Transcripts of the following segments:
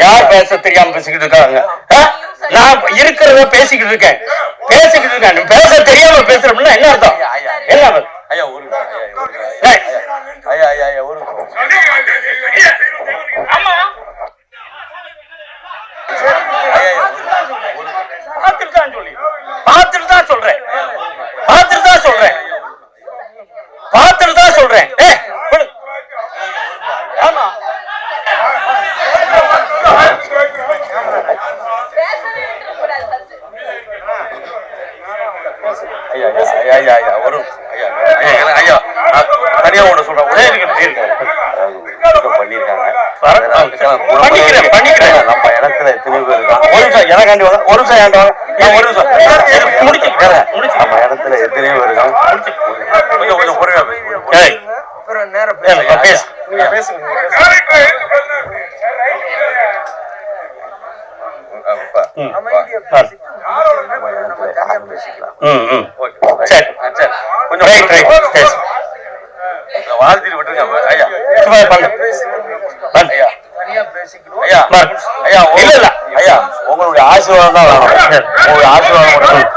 யார் பேச தெரியாம பேசிக்கிட்டு இருக்காங்க? நான் இருக்கிறத பேசிக்கிட்டு இருக்கேன். பேசிக்கிட்டு இருக்கேன். பேச தெரியாம பேசுறோம்னா என்ன அர்த்தம்? என்ன அர்த்தம்? ஐயா ஒரு ஐயா ஒரு ஏய், ஐயா ஐயா ஐயா ஒரு ஐயா பார்த்துட்டு தான் சொல்லி பார்த்துட்டு தான் சொல்றேன். பார்த்துட்டு தான் சொல்றேன். பார்த்துட்டு தான் சொல்றேன் கொடு. ஆமா. ஐயா ஐயா ஐயா ஐயா ஐயா ஐயா தனியா ஒண்ணு சொல்றேன். ஒரே பண்ணிருக்காங்க பண்ணிக்கிறேன், நம்ம இடத்துல எத்தனை பேர் இருக்காங்க? ஒரு நிமிஷம் எனக்காண்டி வாங்க ஒரு நிமிஷம் ஏன்டா? ஒரு நிமிஷம். முடிச்சு, நம்ம இடத்துல எத்தனையோ பேர் இருக்காங்க. கொஞ்சம் கொஞ்சம் பொறுமையா அப்புறம் நேரம் பேசுங்க. உங்களுடைய ஆசீர்வாதம் தான் வேணும். உங்களுடைய ஆசீர்வாதம்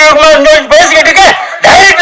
தெரியுமா பேசிக்கிட்டு இருக்க டைரக்ட்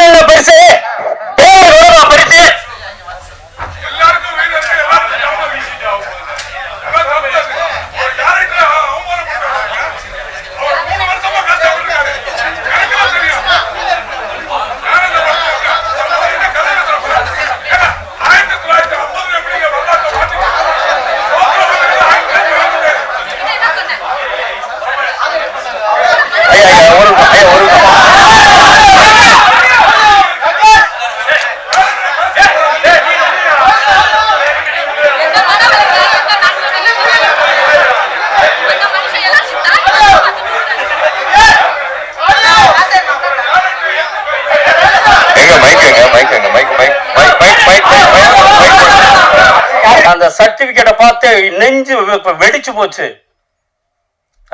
அந்த சர்டிபிகேட்டை பார்த்து நெஞ்சு வெடிச்சு போச்சு.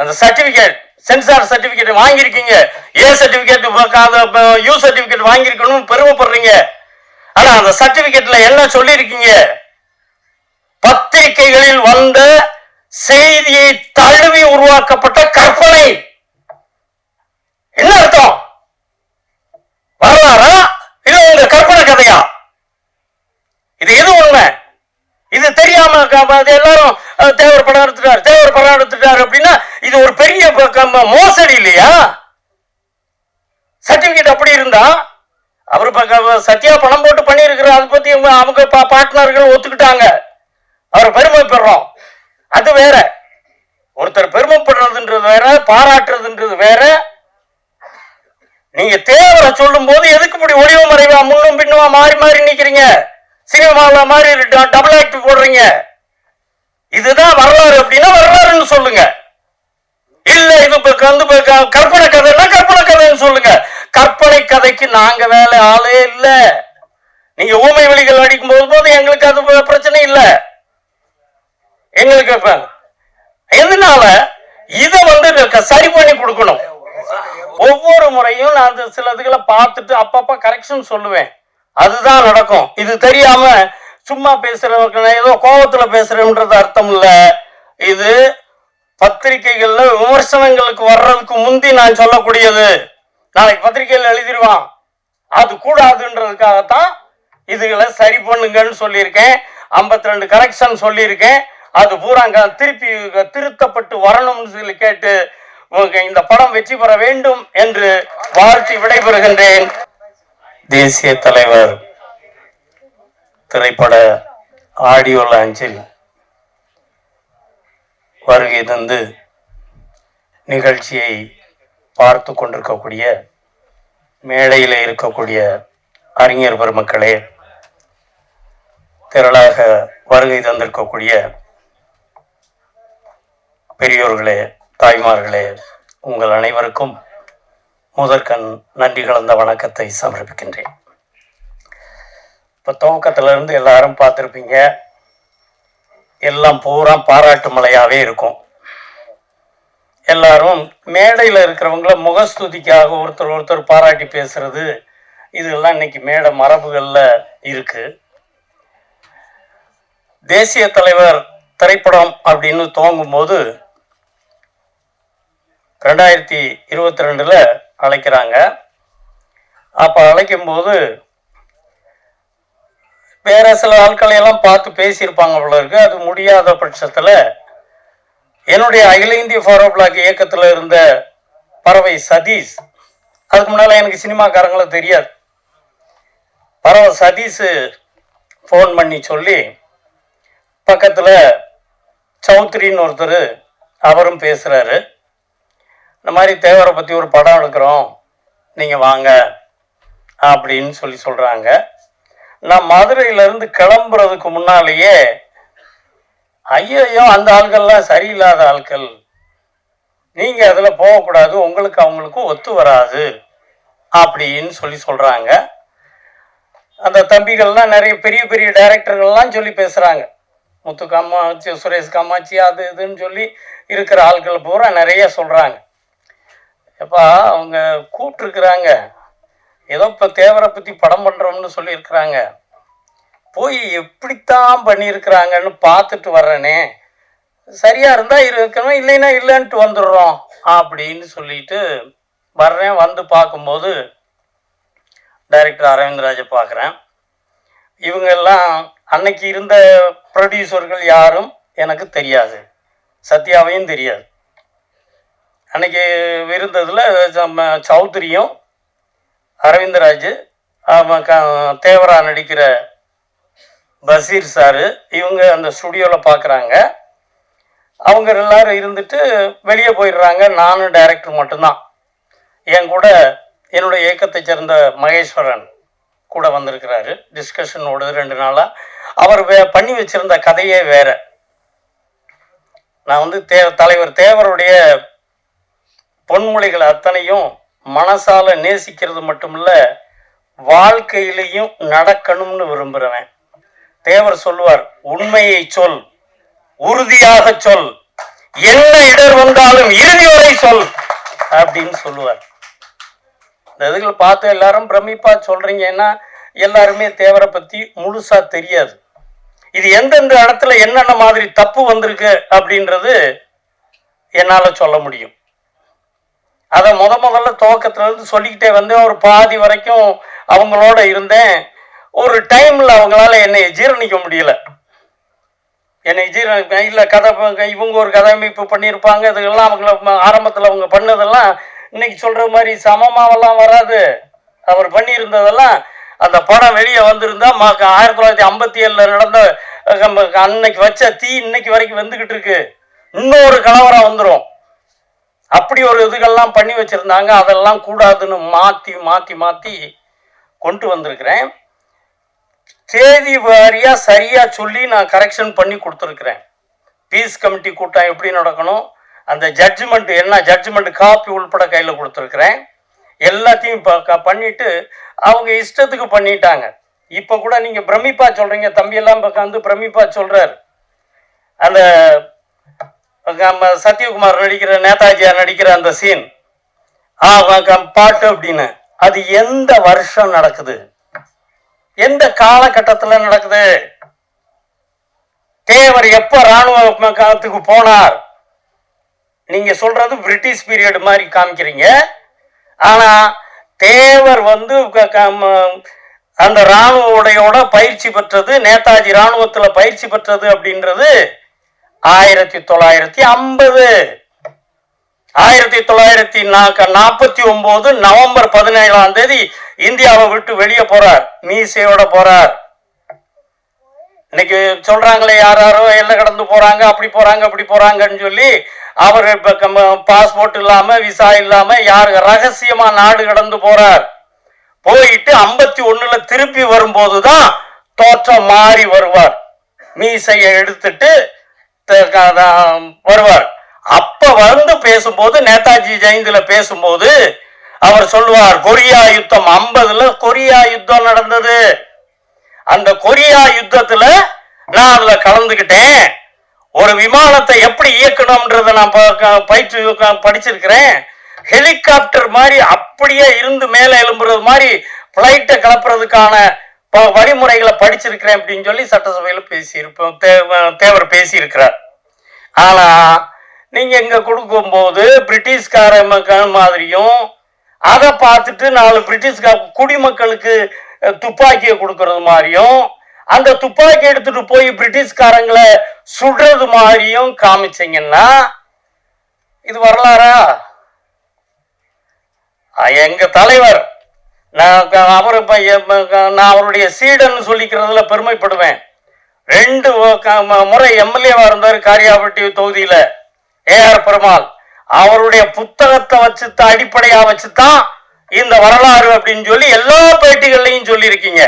அந்த சர்டிபிகேட் சென்சார் சர்டிபிகேட் வாங்கியிருக்கீங்க. ஏ சர்டிபிகேட் யூ சர்டிபிகேட் வாங்கியிருக்கணும் பெருமைப்படுறீங்க. ஆனா அந்த சர்டிபிகேட்ல என்ன சொல்லியிருக்கீங்க? பத்திரிகைகளில் வந்த செய்தியை தழுவி உருவாக்கப்பட்ட கற்பனை. என்ன அர்த்தம்? வரலாறா? இல்ல உங்க கற்பனை கதையா? இது எது உண்மை? இது தெரியாம எல்லாரும் தேவர் படம் எடுத்துட்டார் தேவர் படம் எடுத்துட்டார் அப்படின்னா இது ஒரு பெரிய மோசடி இல்லையா? சர்டிபிகேட் அப்படி இருந்தா அவர் சத்யா பணம் போட்டு பண்ணியிருக்கிறார் அதை பத்தி அவங்க- அவங்க பா- பார்ட்னர்கள் ஒத்துக்கிட்டாங்க. அவர் பெருமைப்படுறோம். அது வேற. ஒருத்தர் பெருமைப்படுறதுன்றது வேற பாராட்டுறதுன்றது வேற. நீங்க தேவரை சொல்லும் போது எதுக்கு இப்படி ஒளிவு மறைவா முன்னும் பின்னுமா மாறி மாறி நிக்கிறீங்க? சினிமாவில் மாதிரி டபுள் ஆக்ட் போடுறீங்க. இதுதான் வரலாறு அப்படின்னா வரலாறுன்னு சொல்லுங்க. இல்ல இது இப்ப வந்து கற்பனை கதைன்னா கற்பனை கதைன்னு சொல்லுங்க. கற்பனை கதைக்கு நாங்க வேலை ஆளே இல்ல. நீங்க ஊமை வெளிகள் அடிக்கும் போது போது எங்களுக்கு அது பிரச்சனை இல்ல. எங்களுக்கு இப்ப எதனால? இதை வந்து க- சரி பண்ணி கொடுக்கணும். ஒவ்வொரு முறையும் நான் அந்த சில இதுகளை பார்த்துட்டு அப்பப்ப கரெக்ஷன் சொல்லுவேன். அதுதான் நடக்கும். இது தெரியாம சும்மா பேசுறவங்க நான் ஏதோ கோபத்துல பேசுறேன்றது அர்த்தம் இல்ல இது பத்திரிகைகள்ல விமர்சனங்களுக்கு வர்றதுக்கு முந்தி நான் சொல்லக்கூடியது. நாளைக்கு பத்திரிகையில் எழுதிடுவான் அது கூடாதுன்றதுக்காகத்தான் இதுகளை சரி பண்ணுங்கன்னு சொல்லியிருக்கேன். 52 ரெண்டு கரெக்ஷன் சொல்லியிருக்கேன். அது பூராங்க திருப்பி திருத்தப்பட்டு வரணும்னு சொல்லி கேட்டு இந்த படம் வெற்றி பெற வேண்டும் என்று வாழ்த்தி விடைபெறுகின்றேன். தேசிய தலைவர் திரைப்பட ஆடியோ லான்ச்சில் வருகை தந்து நிகழ்ச்சியை பார்த்து கொண்டிருக்கக்கூடிய மேடையில் இருக்கக்கூடிய அறிஞர் பெருமக்களே திரளாக வருகை தந்திருக்கக்கூடிய பெரியோர்களே தாய்மார்களே உங்கள் அனைவருக்கும் முதற்கண் நன்றி கலந்த வணக்கத்தை சமர்ப்பிக்கின்றேன். இப்போ துவக்கத்துல இருந்து எல்லாரும் பார்த்துருப்பீங்க. எல்லாம் பூரா பாராட்டு மலையாகவே இருக்கும். எல்லாரும் மேடையில் இருக்கிறவங்கள முகஸ்துதிக்காக ஒருத்தர் ஒருத்தர் பாராட்டி பேசுறது இதெல்லாம் இன்னைக்கு மேடை மரபுகளில் இருக்கு. தேசிய தலைவர் திரைப்படம் அப்படின்னு துவங்கும்போது ரெண்டாயிரத்தி இருபத்தி ரெண்டில் அழைக்கிறாங்க. அப்போ அழைக்கும்போது வேற சில ஆட்களை எல்லாம் பார்த்து பேசியிருப்பாங்க போல இருக்கு. அது முடியாத பட்சத்தில் என்னுடைய அகில இந்திய ஃபாரோ பிளாக் இயக்கத்தில் இருந்த பறவை சதீஷ் அதுக்கு முன்னால் எனக்கு சினிமாக்காரங்களும் தெரியாது. பறவை சதீஷ் ஃபோன் பண்ணி சொல்லி பக்கத்தில் சௌத்ரின்னு ஒருத்தர் அவரும் பேசுகிறாரு இந்த மாதிரி தேவரை பற்றி ஒரு படம் எடுக்கிறோம். நீங்கள் வாங்க. அப்படின்னு சொல்லி சொல்கிறாங்க நான் மதுரையிலேருந்து கிளம்புறதுக்கு முன்னாலேயே ஐயையோ அந்த ஆள்கள்லாம் சரியில்லாத ஆட்கள் நீங்கள் அதில் போகக்கூடாது உங்களுக்கு அவங்களுக்கும் ஒத்து வராது. அப்படின்னு சொல்லி சொல்கிறாங்க அந்த தம்பிகள்லாம் நிறைய பெரிய பெரிய டைரக்டர்கள்லாம் சொல்லி பேசுகிறாங்க முத்து காமாட்சி சுரேஷ் காமாட்சி அது இதுன்னு சொல்லி இருக்கிற ஆட்கள் பூரா நிறைய சொல்கிறாங்க எப்பா அவங்க கூப்பிட்டுருக்குறாங்க. ஏதோ இப்போ தேவரை பற்றி படம் பண்ணுறோம்னு சொல்லியிருக்கிறாங்க. போய் எப்படித்தான் பண்ணியிருக்கிறாங்கன்னு பார்த்துட்டு வர்றேனே. சரியாக இருந்தால் இருக்கணும் இல்லைன்னா இல்லைன்ட்டு வந்துடுறோம் அப்படின்னு சொல்லிட்டு வர்றேன் வந்து பார்க்கும்போது டைரக்டர் அரவிந்த்ராஜை பார்க்குறேன். இவங்கெல்லாம் அன்னைக்கு இருந்த ப்ரொடியூசர்கள் யாரும் எனக்கு தெரியாது. சத்யாவையும் தெரியாது. அன்னைக்கு இருந்ததில் சௌத்ரியும் அரவிந்தராஜ் தேவரா நடிக்கிற பசீர் சாரு இவங்க அந்த ஸ்டுடியோவில் பார்க்குறாங்க அவங்க எல்லாரும் இருந்துட்டு வெளியே போயிடுறாங்க. நானும் டைரக்டர் மட்டும்தான். என் கூட என்னுடைய இயக்கத்தை சேர்ந்த மகேஸ்வரன் கூட வந்திருக்கிறாரு. டிஸ்கஷன் ஓடுது ரெண்டு நாளாக அவர் வே பண்ணி வச்சிருந்த கதையே வேற. நான் வந்து தே தலைவர் தேவருடைய பொன்மொழிகள் அத்தனையும் மனசால நேசிக்கிறது மட்டுமில்ல வாழ்க்கையிலையும் நடக்கணும்னு விரும்புகிறவன் தேவர் சொல்லுவார் உண்மையை சொல் உறுதியாக சொல் என்ன இடர் வந்தாலும் இறுதி வரை சொல் அப்படின்னு சொல்லுவார். இந்த இதுகளை பார்த்து எல்லாரும் பிரமிப்பா சொல்றீங்கன்னா எல்லாருமே தேவரை பத்தி முழுசா தெரியாது. இது எந்தெந்த இடத்துல என்னென்ன மாதிரி தப்பு வந்திருக்கு அப்படின்றது என்னால சொல்ல முடியும். அதை முத முதல்ல துவக்கத்துலேருந்து சொல்லிக்கிட்டே வந்து ஒரு பாதி வரைக்கும் அவங்களோட இருந்தேன். ஒரு டைமில் அவங்களால என்னை ஜீரணிக்க முடியல. என்னை ஜீரண இல்லை கதை இவங்க ஒரு கதையமைப்பு பண்ணியிருப்பாங்க இதுக்கெல்லாம் அவங்கள ஆரம்பத்தில் அவங்க பண்ணதெல்லாம் இன்னைக்கு சொல்கிற மாதிரி சமமாவெல்லாம் வராது. அவர் பண்ணியிருந்ததெல்லாம் அந்த படம் வெளியே வந்திருந்தா மா ஆயிரத்தி தொள்ளாயிரத்தி ஐம்பத்தி ஏழில் நடந்த நம்ம அன்னைக்கு வச்ச தீ இன்னைக்கு வரைக்கும் வந்துக்கிட்டு இருக்கு. இன்னொரு கலவரம் வந்துடும் அப்படி ஒரு இதுகள்லாம் பண்ணி வச்சுருந்தாங்க. அதெல்லாம் கூடாதுன்னு மாற்றி மாற்றி மாற்றி கொண்டு வந்திருக்கிறேன். தேதி வாரியாக சரியாக சொல்லி நான் கரெக்ஷன் பண்ணி கொடுத்துருக்குறேன். பீஸ் கமிட்டி கூட்டம் எப்படி நடக்கணும்? அந்த ஜட்ஜ்மெண்ட் என்ன? ஜட்ஜ்மெண்ட் காப்பி உள்பட கையில் கொடுத்துருக்குறேன். எல்லாத்தையும் இப்போ க- பண்ணிவிட்டு அவங்க இஷ்டத்துக்கு பண்ணிட்டாங்க. இப்போ கூட நீங்கள் பிரமிப்பா சொல்கிறீங்க தம்பியெல்லாம் உட்காந்து பிரமிப்பா சொல்கிறார் அந்த நம்ம சத்யகுமார் நடிக்கிற நேதாஜியார் நடிக்கிற அந்த சீன் ஆ பாட்டு அப்படின்னு. அது எந்த வருஷம் நடக்குது? எந்த காலகட்டத்தில் நடக்குது? தேவர் எப்ப ராணுவ காலத்துக்கு போனார்? நீங்க சொல்றது பிரிட்டிஷ் பீரியட் மாதிரி காமிக்கிறீங்க. ஆனா தேவர் வந்து க- அந்த ராணுவ உடையோட பயிற்சி பெற்றது நேதாஜி ராணுவத்துல பயிற்சி பெற்றது அப்படின்றது ஆயிரத்தி தொள்ளாயிரத்தி ஐம்பது. ஆயிரத்தி தொள்ளாயிரத்தி நாற்பத்தி ஒன்பது நவம்பர் பதினேழாம் தேதி இந்தியாவை விட்டு வெளியே போறார். மீசையோட போறார். இன்னைக்கு சொல்றாங்களே யார் யாரோ எல்லை கடந்து போறாங்க அப்படி போறாங்க அப்படி போறாங்கன்னு சொல்லி அவர் இப்ப பாஸ்போர்ட் இல்லாம விசா இல்லாம யார் ரகசியமா நாடு கடந்து போறார். போயிட்டு ஐம்பத்தி ஒண்ணுல திருப்பி வரும்போதுதான் தோற்றம் மாறி வருவார். மீசையை எடுத்துட்டு வருவார் அப்ப வந்து பேசும்போது நேதாஜி ஜெயந்தில பேசும்போது அவர் சொல்லுவார் கொரியா யுத்தம் ஐம்பதுல கொரியா யுத்தம் நடந்தது. அந்த கொரியா யுத்தத்துல நான் அதுல கலந்துக்கிட்டேன் ஒரு விமானத்தை எப்படி இயக்கணும்ன்றத நான் ப- க- பயிற்சி படிச்சிருக்கிறேன். ஹெலிகாப்டர் மாதிரி அப்படியே இருந்து மேலே எழும்புறது மாதிரி பிளைட்டை கிளப்புறதுக்கான வழிமுறைகளை படிச்சிருக்கிறேன் அப்படின்னு சொல்லி சட்டசபையில் பேசியிருப்போம். தே- தேவர் பேசியிருக்கிறார். ஆனா நீங்க இங்க கொடுக்கும்போது பிரிட்டிஷ்கார மாதிரியும் அதை பார்த்துட்டு நாலு பிரிட்டிஷ்கார குடிமக்களுக்கு துப்பாக்கியை கொடுக்கறது மாதிரியும் அந்த துப்பாக்கி எடுத்துட்டு போய் பிரிட்டிஷ்காரங்களை சுடுறது மாதிரியும் காமிச்சிங்கன்னா இது வரலாறா? எங்க தலைவர் நான் அவர் நான் அவருடைய சீடன்னு சொல்லிக்கிறதுல பெருமைப்படுவேன். ரெண்டு முறை எம்எல்ஏவா இருந்தார் காரியாபட்டி தொகுதியில ஏஆர் பெருமாள். அவருடைய புத்தகத்தை வச்சு தான் அடிப்படையா வச்சு தான் இந்த வரலாறு அப்படின்னு சொல்லி எல்லா பேட்டிகள்லையும் சொல்லியிருக்கீங்க.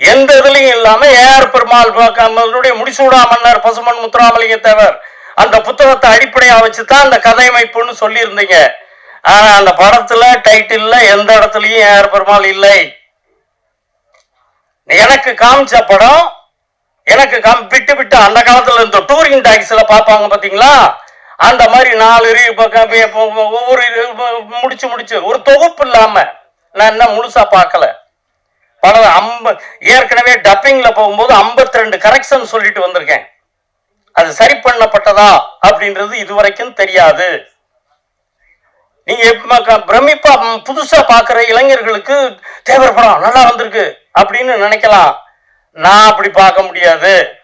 எந்த இதுலையும் இல்லாம ஏஆர் பெருமாள் முடிசூடா மன்னர் பசுமன் முத்துராமலிங்க தேவர் அந்த புத்தகத்தை அடிப்படையா வச்சு தான் அந்த கதையமைப்புன்னு சொல்லியிருந்தீங்க. ஆனா அந்த படத்துல டைட்டில்ல எந்த இடத்துலயும் ஏஆர் பெருமாள் இல்லை? எனக்கு காமிச்ச படம் எனக்கு காம் விட்டு விட்டு அந்த காலத்துல இந்த டூரிங் டாக்ஸில பார்ப்பாங்க பாத்தீங்களா? அந்த மாதிரி நாலு ரீ- ஒவ்வொரு முடிச்சு முடிச்சு. ஒரு தொகுப்பு இல்லாம நான் என்ன முழுசா பார்க்கல. படம் அம்ப ஏற்கனவே டப்பிங்ல போகும்போது 52 ரெண்டு கரெக்ஷன் சொல்லிட்டு வந்திருக்கேன். அது சரி பண்ணப்பட்டதா அப்படின்றது இதுவரைக்கும் தெரியாது. நீங்க பிரமிப்பா புதுசா பாக்குற இளைஞர்களுக்கு தேவர் படம் நல்லா வந்திருக்கு அப்படின்னு நினைக்கலாம். நான் அப்படி பார்க்க முடியாது.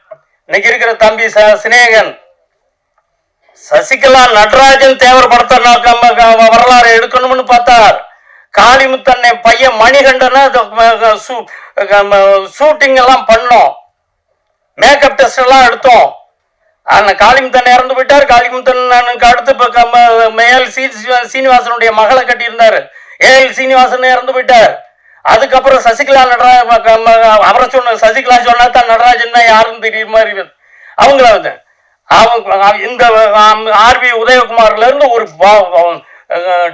இன்னைக்கு இருக்கிற தம்பி ச- சிநேகன் சசிகலா நடராஜன் தேவர் படத்தை நான் வரலாறு எடுக்கணும்னு பார்த்தார். காளிமுத்தன்னை பையன் மணிகண்டனை ஷூட்டிங் எல்லாம் பண்ணோம். மேக்கப் டெஸ்ட் எல்லாம் எடுத்தோம். காளிமுத்தன் இறந்து போயிட்டார். காளிமுத்தன் அடுத்து இப்போ ஏஎல் சி சீனிவாசனுடைய மகளை கட்டியிருந்தாரு. ஏஎல் சீனிவாசன் இறந்து போயிட்டார். அதுக்கப்புறம் சசிகலா நடராஜ அவரை சொன்ன சசிகலா சொன்னா தான் நடராஜன் தான் யாருன்னு தெரியுற மாதிரி அவங்கள வந்து. அவங்க இந்த ஆர்பி உதயகுமார்ல இருந்து ஒரு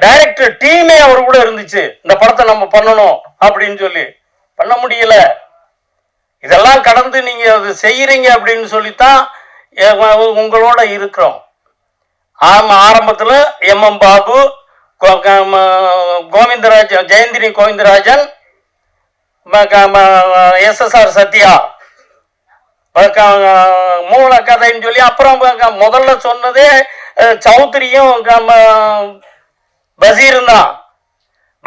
டைரக்டர் டீமே அவர் கூட இருந்துச்சு. இந்த படத்தை நம்ம பண்ணணும் அப்படின்னு சொல்லி. பண்ண முடியல. இதெல்லாம் கடந்து நீங்க அதை செய்யறீங்க அப்படின்னு சொல்லித்தான் உங்களோட இருக்கிறோம். ஆம் ஆரம்பத்தில் எம் எம் பாபு கோ- ம- கோவிந்தராஜன் ஜெயந்திரி கோவிந்தராஜன் எஸ்எஸ்ஆர் சத்யா. மூல கதைன்னு சொல்லி அப்புறம் முதல்ல சொன்னதே சௌத்ரியும் க- ம- பசீரும் தான்.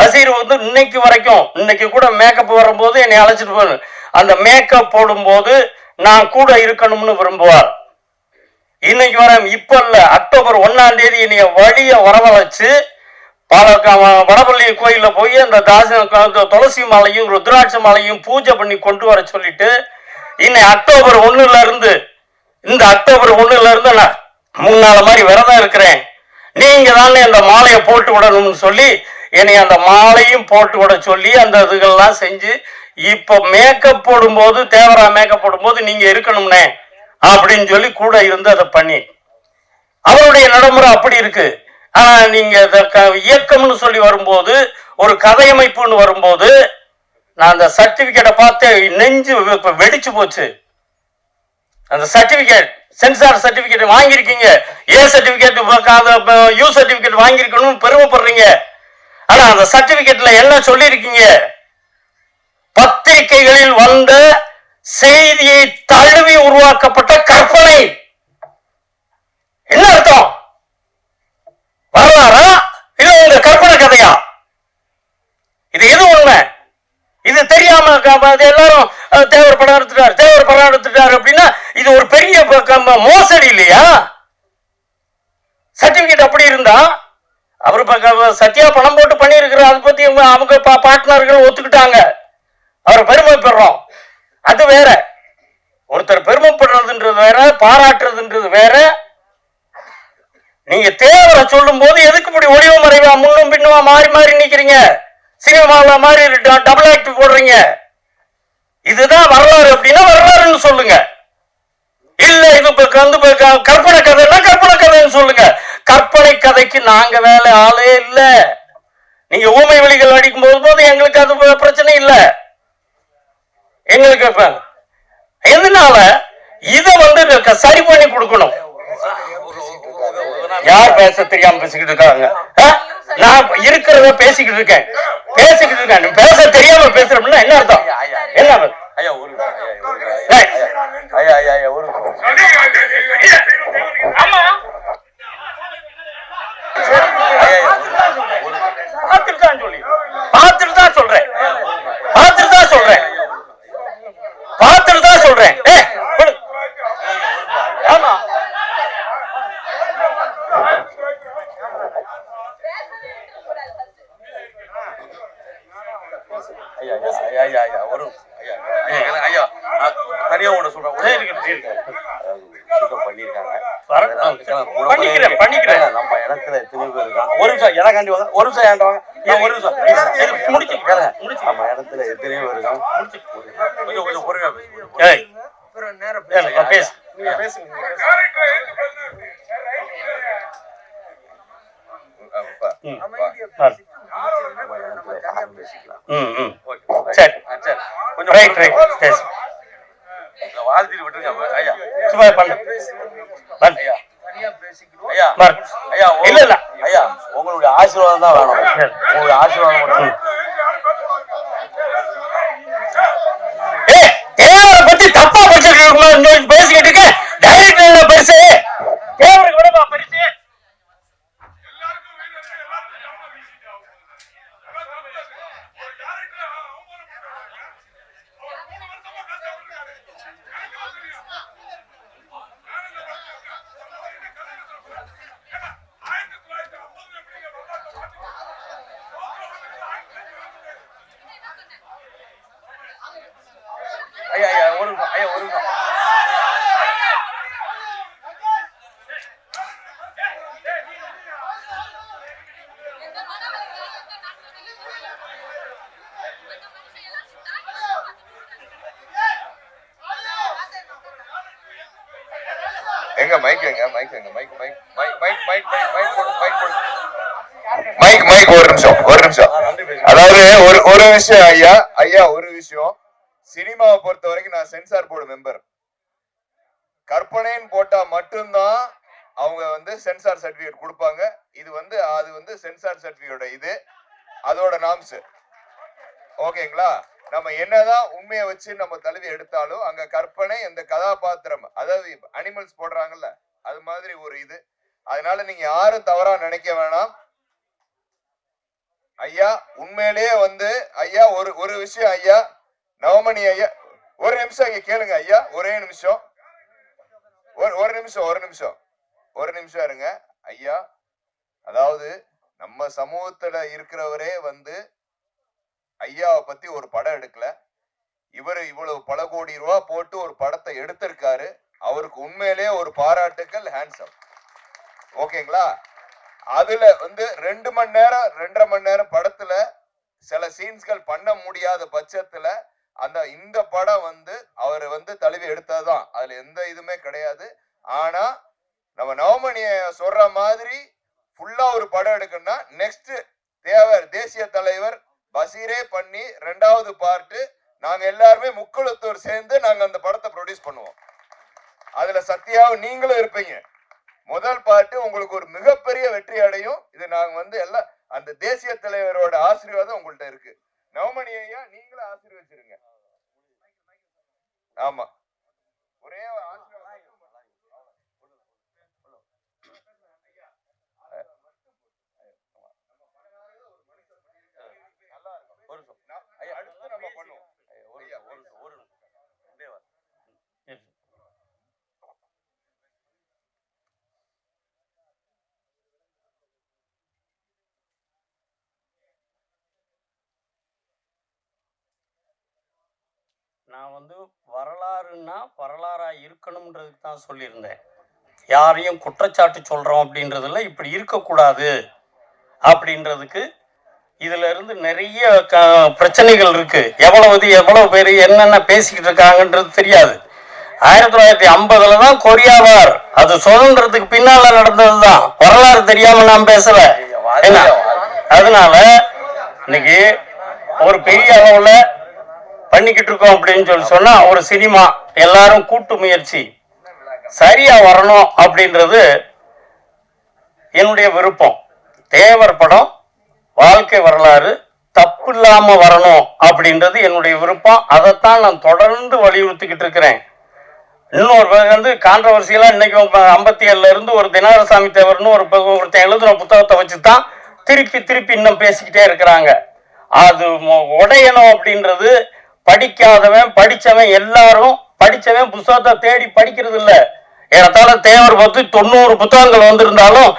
பசீர் வந்து இன்னைக்கு வரைக்கும் இன்னைக்கு கூட மேக்கப் வரும்போது என்னை அழைச்சிட்டு போன அந்த மேக்கப் போடும்போது நான் கூட இருக்கணும்னு விரும்புவார். இன்னைக்கு வர இப்ப இல்ல அக்டோபர் ஒன்னாம் தேதி என்னைய வழிய வரவழைச்சு பல க- வடபள்ளி கோயில போய் அந்த தாச துளசி மாலையும் ருத்ராட்ச மாலையும் பூஜை பண்ணி கொண்டு வர சொல்லிட்டு இன்னை அக்டோபர் ஒண்ணுல இருந்து இந்த அக்டோபர் ஒண்ணுல இருந்து நான் முன்னால மாதிரி விரதம் இருக்கிறேன். நீங்க தானே அந்த மாலையை போட்டு விடணும்னு சொல்லி என்னை அந்த மாலையும் போட்டு விட சொல்லி அந்த இதுகள்லாம் செஞ்சு இப்போ மேக்கப் போடும்போது தேவரா மேக்கப் போடும்போது நீங்க இருக்கணும்னே. அப்படின்னு சொல்லி கூட இருந்து அதை பண்ணி. அவருடைய நடைமுறை அப்படி இருக்கு. ஆனா நீங்க இயக்கம்னு சொல்லி வரும்போது ஒரு கதையமைப்புன்னு வரும்போது நான் அந்த சர்டிபிகேட்டை பார்த்து நெஞ்சு வெடிச்சு போச்சு. அந்த சர்டிபிகேட் சென்சார் சர்டிபிகேட் வாங்கியிருக்கீங்க. ஏ சர்டிபிகேட் யூ சர்டிபிகேட் வாங்கியிருக்கணும்னு பெருமைப்படுறீங்க. ஆனா அந்த சர்டிபிகேட்ல என்ன சொல்லியிருக்கீங்க? பத்திரிகைகளில் வந்த செய்தியை தழுவி உருவாக்கப்பட்ட கற்பனை. என்ன அர்த்தம்? வரலாறா? இது உங்க கற்பனை கதையா? இது எது உண்மை? இது தெரியாம எல்லாரும் தேவர் படம் எடுத்துட்டார் தேவர் படம் எடுத்துட்டார் அப்படின்னா இது ஒரு பெரிய க- மோசடி இல்லையா? சர்டிபிகேட் அப்படி இருந்தா அவர் சத்யா பணம் போட்டு பண்ணியிருக்கிறார் அதை பத்தி அவங்க- அவங்க பா- பார்ட்னர்கள் ஒத்துக்கிட்டாங்க. அவர் பெருமைப்படுறோம். அது வேற. ஒருத்தர் பெருமைப்படுறதுன்றது வேற பாராட்டுறதுன்றது வேற. நீங்க தேவரை சொல்லும் போது எதுக்கு இப்படி ஒளிவு மறைவா முன்னும் பின்னுமா மாறி மாறி நிக்கிறீங்க? சினிமாவில் மாதிரி டபுள் ஆக்ட் போடுறீங்க. இதுதான் வரலாறு அப்படின்னா வரலாறுன்னு சொல்லுங்க. இல்ல இது வந்து க- கற்பனை கதைன்னா கற்பனை கதைன்னு சொல்லுங்க. கற்பனை கதைக்கு நாங்க வேலை ஆளே இல்லை. நீங்க ஊமை வழிகள் அடிக்கும் போது போது எங்களுக்கு அது பிரச்சனை இல்லை. எங்களுக்கு இப்ப எதனால இத வந்து சரி பண்ணி கொடுக்கணும்? யார் பேச தெரியாம பேசிக்கிட்டு இருக்காங்க? ஆ? நான் இருக்கிறத பேசிக்கிட்டு இருக்கேன். பேசிக்கிட்டு இருக்கான். பேச தெரியாம பேசுறோம்னா என்ன அர்த்தம். என்ன பார்த்துட்டு தான் சொல்றேன். பார்த்துட்டு தான் சொல்றேன். பார்த்துட்டு தான் சொல்றேன். ஆமா. தனியா ஒண்ணு சொல்றேன். பண்ணிக்கிறேன், பண்ணிக்கிறேன். நம்ம இடத்துல எத்தனை பேர் ஒரு நிமிஷம் எனக்காண்டி ஒரு நிமிஷம் நான் ஒரு நிமிஷம். முடிச்சு. நம்ம இடத்துல எத்தனையோ பேர் இருக்காங்க. கொஞ்சம் பொறுமையா ஏய். பேசு. வாழ்த்திட்டு விட்டுருங்க ஐயா. சும்மா பண்ணு பண்ணு. ஐயா. ஐயா. பாரு. ஐயா உங்க- இல்ல, இல்ல. ஐயா உங்களுடைய ஆசீர்வாதம் தான் வேணும். உங்களுடைய ஆசீர்வாதம் மட்டும் ஏய் தேவரை பத்தி தப்பா படிச்சிருக்கீங்க பேசிக்கிட்டு இருக்க. டைரக்டர் என்ன பெருசு. தேவருக்கு விடமா பெருசு எல்லாருக்கும் வீடு இருக்கு, எல்லாருக்கும் சம்பளம் வீசிட்டு ஆகும் போகுது. ஒரு director அ அவமானப்படுத்துறாங்க. அவர் மூணு வருஷமா கஷ்டப்பட்டிருக்காரு. எனக்கெல்லாம் தெரியும். நான் இந்த பக்கம் இருக்கேன். அவர் என்ன கதையை சொல்றாரு? ஏன்னா, ஆயிரத்தி தொள்ளாயிரத்தி ஐம்பதுல எப்படிங்க வரலாற்றை மாத்தி ஐயா ஐயா ஒரு நிமிஷம் ஐயா ஒரு நிமிஷம் எங்க மைக் எங்க மைக் எங்க mic mic mic mic mic mic mic போடு மைக் போடு. மைக் மைக் ஒரு நிமிஷம் ஒரு நிமிஷம். அதாவது ஒரு ஒரு விஷயம் ஐயா ஐயா ஒரு விஷயம். சினிமாவை பொறுத்த வரைக்கும் நான் சென்சார் போர்டு மெம்பர் கற்பனைன்னு போட்டா மட்டும்தான் அவங்க வந்து சென்சார் சர்டிஃபிகேட் கொடுப்பாங்க. இது வந்து அது வந்து சென்சார் சர்டிபிகேட் இது. அதோட நாம்ஸ் ஓகேங்களா? நம்ம என்னதான் உண்மையை வச்சு நம்ம தழுவி எடுத்தாலும் அங்க கற்பனை இந்த கதாபாத்திரம் அதாவது அனிமல்ஸ் போடுறாங்கல்ல அது மாதிரி ஒரு இது. அதனால நீங்க யாரும் தவறா நினைக்க வேணாம். ஐயா உண்மையிலேயே வந்து ஐயா ஒரு ஒரு விஷயம் ஐயா நவமணி ஐயா ஒரு நிமிஷம் இங்க கேளுங்க ஐயா ஒரே நிமிஷம். ஒரு ஒரு நிமிஷம் ஒரு நிமிஷம். ஒரு நிமிஷம் இருங்க. ஐயா அதாவது நம்ம சமூகத்துல இருக்கிறவரே வந்து ஐயாவை பத்தி ஒரு படம் எடுக்கல. இவர் இவ்வளவு பல கோடி ரூபா போட்டு ஒரு படத்தை எடுத்திருக்காரு. அவருக்கு உண்மையிலேயே ஒரு பாராட்டுக்கள் ஹேண்ட்ஸம் ஓகேங்களா? அதுல வந்து ரெண்டு மணி நேரம் ரெண்டரை மணி நேரம் படத்துல சில சீன்ஸ்கள் பண்ண முடியாத பட்சத்துல அந்த இந்த படம் வந்து அவர் வந்து தழுவி எடுத்ததுதான். அதுல எந்த இதுவுமே கிடையாது. ஆனா நம்ம நவமணிய சொல்ற மாதிரி ஃபுல்லா ஒரு படம் எடுக்கணும்னா நெக்ஸ்ட் தேவர் தேசிய தலைவர் பசீரே பண்ணி ரெண்டாவது பார்ட்டு நாங்க எல்லாருமே முக்குளத்தூர் சேர்ந்து நாங்க அந்த படத்தை ப்ரொடியூஸ் பண்ணுவோம். அதுல சத்தியாவும் நீங்களும் இருப்பீங்க. முதல் பாட்டு உங்களுக்கு ஒரு மிகப்பெரிய வெற்றி அடையும். இது நாங்க வந்து எல்லாம் அந்த தேசிய தலைவரோட ஆசீர்வாதம் உங்கள்கிட்ட இருக்கு. நவமணி ஐயா நீங்களும் ஆசீர்வச்சிருங்க. ஆமா. ஒரே ஆசீர்வாதம் நிமிஷம் பண்ணுவோம். ஒரு ஒரு ஒரு. நான் வந்து வரலாறுன்னா வரலாறா இருக்கணும்ன்றதுக்கு தான் சொல்லியிருந்தேன். யாரையும் குற்றச்சாட்டு சொல்றோம் அப்படின்றதுல இப்படி இருக்கக்கூடாது அப்படின்றதுக்கு இதுல இருந்து நிறைய க- பிரச்சனைகள் இருக்கு. எவ்வளவு எவ்வளவு பேர் என்னென்ன பேசிக்கிட்டு இருக்காங்கன்றது தெரியாது. ஆயிரத்தி தொள்ளாயிரத்தி ஐம்பதுல தான் கொரியா வார். அது சுதந்திரத்துக்கு பின்னால நடந்தது தான் வரலாறு தெரியாம நான் பேசல. என்ன? அதனால இன்னைக்கு ஒரு பெரிய அளவுல பண்ணிக்கிட்டு இருக்கோம் அப்படின்னு சொல்லி சொன்னா ஒரு சினிமா எல்லாரும் கூட்டு முயற்சி. சரியா வரணும் அப்படின்றது என்னுடைய விருப்பம். தேவர் படம் வாழ்க்கை வரலாறு தப்பு இல்லாம வரணும் அப்படின்றது என்னுடைய விருப்பம். அதைத்தான் நான் தொடர்ந்து வலியுறுத்திக்கிட்டு இருக்கிறேன். இன்னொரு பேர் வந்து கான்ட்ரவர்சியெல்லாம் இன்னைக்கு ஐம்பத்தி ஏழுல இருந்து ஒரு தினகரசாமி தேவர்னு ஒரு ஒருத்தன் எழுதுன புத்தகத்தை வச்சு தான் திருப்பி திருப்பி இன்னும் பேசிக்கிட்டே இருக்கிறாங்க. அது உடையணும் அப்படின்றது படிக்காதவன் படித்தவன் எல்லாரும் படித்தவன் புத்தகத்தை தேடி படிக்கிறது இல்லை ஏறத்தாழ தேவர் பத்தி தொண்ணூறு புத்தகங்கள் வந்திருந்தாலும்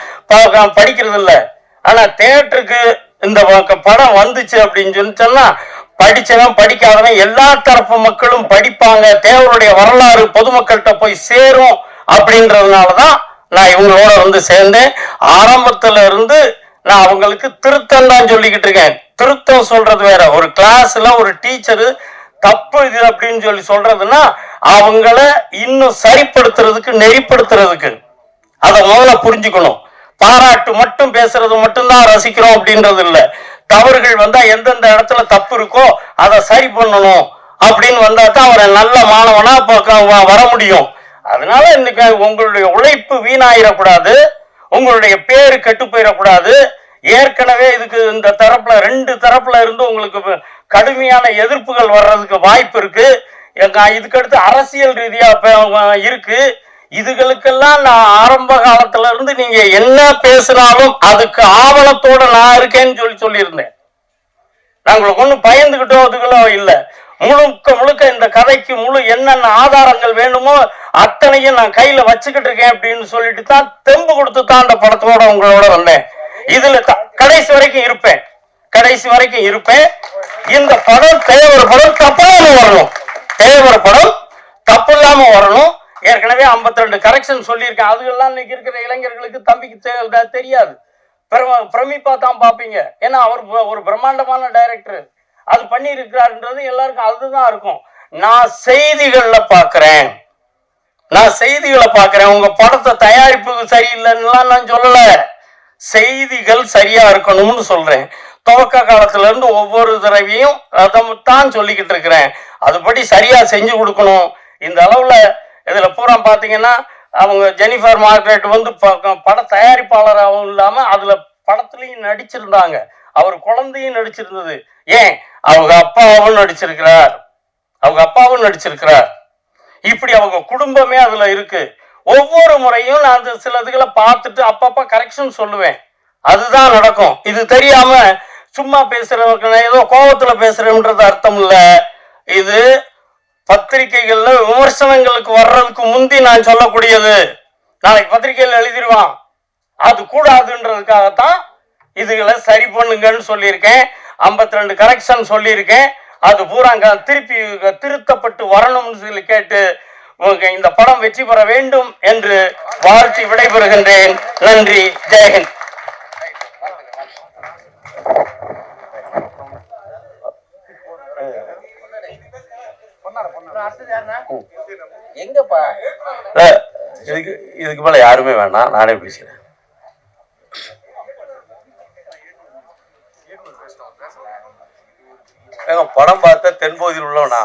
படிக்கிறது இல்லை ஆனால் தேட்டருக்கு இந்த படம் வந்துச்சு அப்படின்னு சொல்லி சொன்னா படிச்சவன் படிக்காதவன் எல்லா தரப்பு மக்களும் படிப்பாங்க தேவருடைய வரலாறு பொதுமக்கள்கிட்ட போய் சேரும் அப்படின்றதுனாலதான் நான் இவங்களோட வந்து சேர்ந்தேன். ஆரம்பத்துல இருந்து நான் அவங்களுக்கு திருத்தம் தான் சொல்லிக்கிட்டு இருக்கேன். திருத்தம் சொல்றது வேற. ஒரு கிளாஸ்ல ஒரு டீச்சரு தப்பு இது அப்படின்னு சொல்லி சொல்றதுன்னா அவங்கள இன்னும் சரிப்படுத்துறதுக்கு நெறிப்படுத்துறதுக்கு. அதை முதல்ல புரிஞ்சுக்கணும். பாராட்டு மட்டும் பேசுறது மட்டும்தான் ரசிக்கிறோம் அப்படின்றது இல்ல. தவறுகள் வந்தா எந்தெந்த இடத்துல தப்பு இருக்கோ அதை சரி பண்ணணும் அப்படின்னு வந்தா தான் அவரை நல்ல மாணவனா ப- வர முடியும். அதனால இன்னைக்கு உங்களுடைய உழைப்பு வீணாயிடக்கூடாது உங்களுடைய பேரு கெட்டு போயிடக்கூடாது ஏற்கனவே இதுக்கு இந்த தரப்புல ரெண்டு தரப்புல இருந்து உங்களுக்கு கடுமையான எதிர்ப்புகள் வர்றதுக்கு வாய்ப்பு இருக்கு. எங்க இதுக்கடுத்து அரசியல் ரீதியா இருக்கு. இதுகளுக்கெல்லாம் நான் ஆரம்ப காலத்துல இருந்து நீங்க என்ன பேசினாலும் அதுக்கு ஆவணத்தோட நான் இருக்கேன்னு சொல்லி சொல்லியிருந்தேன். நான் ஒன்றும் பயந்துகிட்டோ அதுகளோ இல்லை. முழுக்க முழுக்க இந்த கதைக்கு முழு என்னென்ன ஆதாரங்கள் வேணுமோ அத்தனையும் நான் கையில வச்சுக்கிட்டு இருக்கேன் அப்படின்னு சொல்லிட்டு தான் தெம்பு கொடுத்து தான் அந்த படத்தோட உங்களோட வந்தேன். இதுல த- கடைசி வரைக்கும் இருப்பேன். கடைசி வரைக்கும் இருப்பேன். இந்த படம் தேவர படம் தப்பில்லாம வரணும். தேவர படம் தப்பு இல்லாம வரணும். ஏற்கனவே 52 ரெண்டு கரெக்ஷன் சொல்லியிருக்கேன். அதுகெல்லாம் இன்னைக்கு இருக்கிற இளைஞர்களுக்கு தம்பிக்கு தெரியாது. பிரமிப்பா தான் பார்ப்பீங்க. ஏன்னா அவர் ஒரு பிரம்மாண்டமான டைரக்டர் அது பண்ணியிருக்கிறாருன்றது எல்லாருக்கும் அதுதான் இருக்கும். நான் செய்திகள்ல பாக்குறேன் நான் செய்திகளை பாக்குறேன் உங்க படத்தை தயாரிப்பு சரியில்லைன்னுலாம் நான் சொல்லல. செய்திகள் சரியா இருக்கணும்னு சொல்றேன். துவக்க காலத்துல இருந்து ஒவ்வொரு தடவையும் அதைத்தான் சொல்லிக்கிட்டு இருக்கிறேன். அதுபடி சரியா செஞ்சு கொடுக்கணும். இந்த அளவுல இதில் பூரா பார்த்தீங்கன்னா அவங்க ஜெனிஃபர் மார்க்ரெட் வந்து ப- பட தயாரிப்பாளராகவும் இல்லாமல் அதில் படத்துலையும் நடிச்சிருந்தாங்க. அவர் குழந்தையும் நடிச்சிருந்தது. ஏன்? அவங்க அப்பாவும் நடிச்சிருக்கிறார். அவங்க அப்பாவும் நடிச்சிருக்கிறார். இப்படி அவங்க குடும்பமே அதில் இருக்கு. ஒவ்வொரு முறையும் நான் அந்த சில இதுகளை பார்த்துட்டு அப்பப்போ கரெக்ஷன் சொல்லுவேன். அதுதான் நடக்கும். இது தெரியாம சும்மா பேசுறவங்க நான் ஏதோ கோபத்துல பேசுறேன்றது அர்த்தம் இல்லை. இது பத்திரிகைகள்ல விமர்சனங்களுக்கு வர்றதுக்கு முந்தி நான் சொல்லக்கூடியது. நாளைக்கு பத்திரிகையில் எழுதிடுவான் அது கூடாதுன்றதுக்காகத்தான் இதுகளை சரி பண்ணுங்கன்னு சொல்லியிருக்கேன். 52 ரெண்டு கரெக்ஷன் சொல்லியிருக்கேன். அது பூராங்க திருப்பி திருத்தப்பட்டு வரணும்னு சொல்லி கேட்டு இந்த படம் வெற்றி பெற வேண்டும் என்று வாழ்த்தி விடைபெறுகின்றேன். நன்றி. ஜெயஹிந்த். எங்கப்பா? இதுக்கு இதுக்கு மேல யாருமே வேணாம். நானே பேசுறேன் படம் பார்த்த தென்பகுதியில் உள்ளவனா?